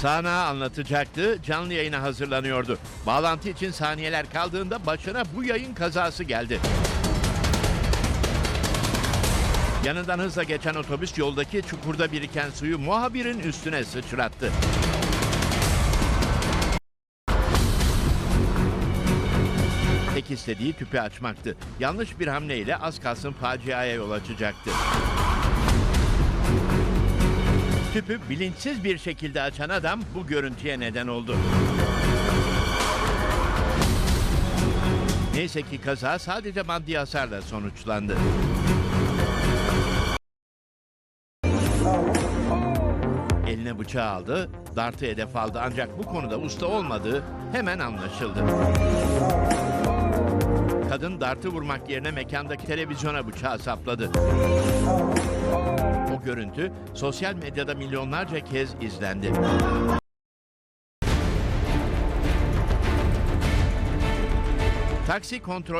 Sana anlatacaktı, canlı yayına hazırlanıyordu. Bağlantı için saniyeler kaldığında başına bu yayın kazası geldi. Yanından hızla geçen otobüs yoldaki çukurda biriken suyu muhabirin üstüne sıçrattı. Tek istediği tüpü açmaktı. Yanlış bir hamleyle az kalsın faciaya yol açacaktı. Tüpü bilinçsiz bir şekilde açan adam bu görüntüye neden oldu. Neyse ki kaza sadece maddi hasarla sonuçlandı. Eline bıçağı aldı, dartı hedef aldı ancak bu konuda usta olmadığı hemen anlaşıldı. Kadın dartı vurmak yerine mekandaki televizyona bıçağı sapladı. Görüntü sosyal medyada milyonlarca kez izlendi. Taksi kontrol